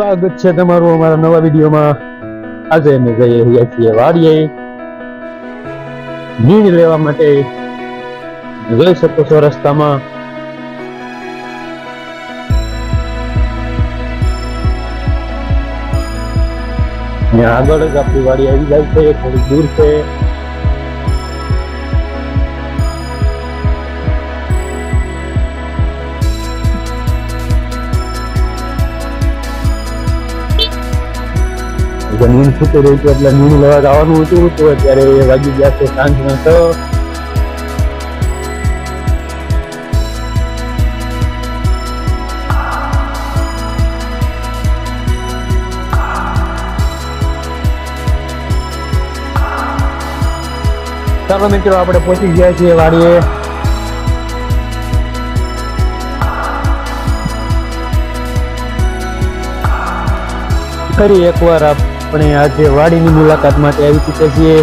સ્વાગત છે તમારું અમારા નવા વિડીયોમાં. આજે અમે જઈ રહ્યા છીએ વાડીએ. નીણ લેવા માટે જોઈ શકો છો રસ્તામાં. આગળ જ આપણી વાડી આવી જાય છે થોડી દૂર છે. જમીન ફૂટી રહી છે એટલે નીણ લેવા જવાનું હતું, તો અત્યારે વાગી ગયા છે સાંજના છ. ચાલો મિત્રો, આપણે પહોંચી ગયા છીએ વાડીએ. ફરી એકવાર આપણે આજે વાડીની મુલાકાત માટે આવી ચૂક્યા છીએ.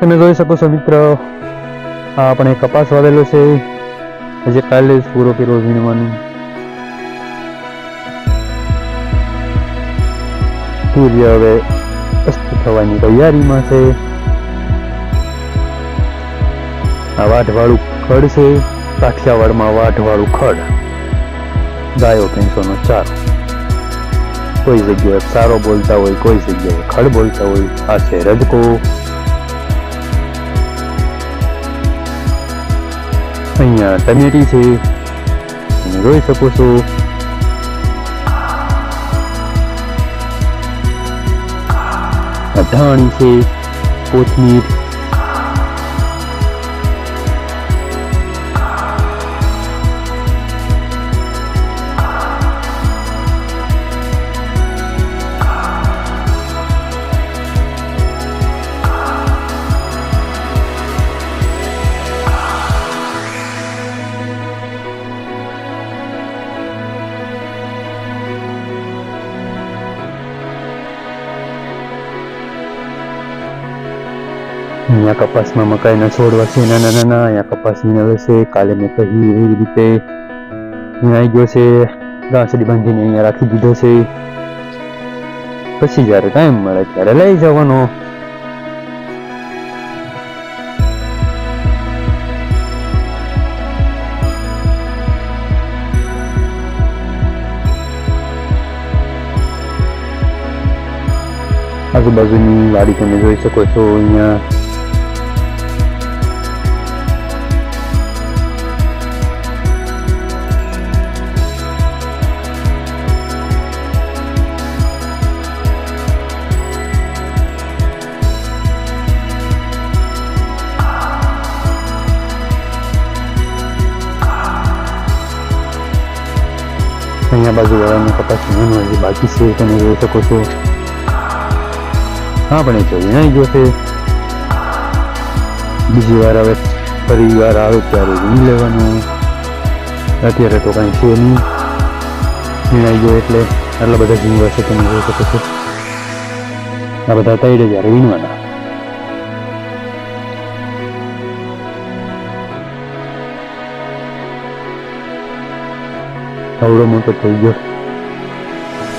તમે જોઈ શકો છો મિત્ર આપણે કપાસ વાવેલો છે. હજી કાલે જ પૂરો કર્યો વીણવાનું સૂર્ય હવે અસ્ત થવાની તૈયારીમાં છે આ વાઢવાળું ખડ છે કાઠિયાવાડમાં વાઢવાળું ખડ ગાયો ભેંસોનો ચારો કોઈ જગ્યાએ સારો બોલતા હોય કોઈ જગ્યાએ ખડ બોલતા હોય આ છે રજકો અહીંયા ટમેટી છે. તમે જોઈ શકો છો. અઢાણી છે કોથમીર. અહીંયા કપાસમાં મકાઈના છોડવા છે નાના નાના અહીંયા કપાસની નવે છે, કાલે મેં કહી એવી રીતે આવી ગયો છે ગાંસડી બાંધીને અહીંયા રાખી દીધો છે. પછી જ્યારે ટાઈમ મળે ત્યારે લઈ જવાનો. આજુબાજુની વાડી તમે જોઈ શકો છો, અહીંયા અહીંયા બાજુ વાળાનો કપાસ નાનો હજી બાકી છે તમે જોઈ શકો છો હા, પણ એ તો વિનાઈ ગયો છે. બીજી વાર હવે ફરી વાર આવે ત્યારે વીણી લેવાનું. અત્યારે તો કાંઈ છે નહીં. વીણાઈ ગયો એટલે આટલા બધા ઝીંગવા છે તમે જોઈ શકો છો આ બધા તૈડે જ્યારે વીણવાના. આવડો મોટો થઈ ગયો.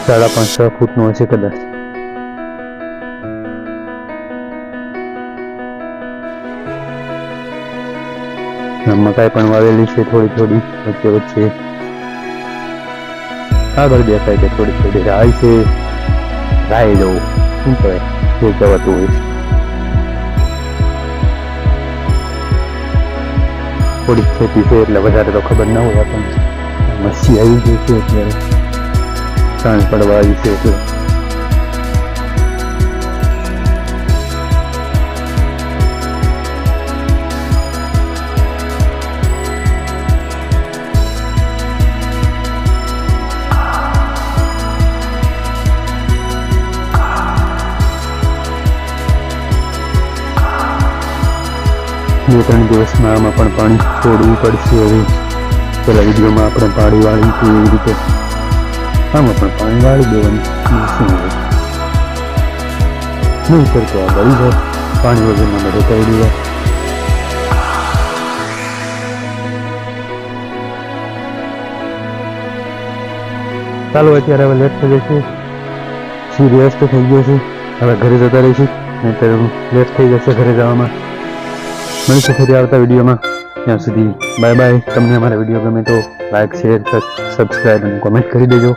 સાડા પાંચ, છ ફૂટનો હશે કદાચ. મકાઈ પણ વાવેલી છે થોડી થોડી, વચ્ચે વચ્ચે. આગળ દેખાય છે થોડી થોડી રાય છે. રાય જવું શું કહેવાય, જે કહેવાતું હોય છે. થોડીક ખેતી છે એટલે વધારે તો ખબર ના હોય આપણને. મચ્છી આવી ગઈ છે અત્યારે. સાંજ પડવા આવી છે એટલે. બે ત્રણ દિવસમાં આમાં પણ પાણી છોડવું પડશે હવે. પેલા વિડીયોમાં આપણે પાણી વાળી હતી એવી રીતે આમાં પણ પાણી વાળી દેવાનું શું હોય? નહીં કરતો આ બળી જાય. પાણી વગરના બધે કરી જાય ચાલો અત્યારે હવે લેટ થઈ જશે સિરિયસ તો થઈ ગયો છે. હવે ઘરે જતા રહીશું. નહીંતર લેટ થઈ જશે ઘરે જવામાં. મળીશું ફરી આવતા વિડીયોમાં. ત્યાં સુધી બાય બાય તમને અમારા વીડિયો ગમે તો લાઈક શેર સબસ્ક્રાઈબ અને કોમેન્ટ કરી દેજો.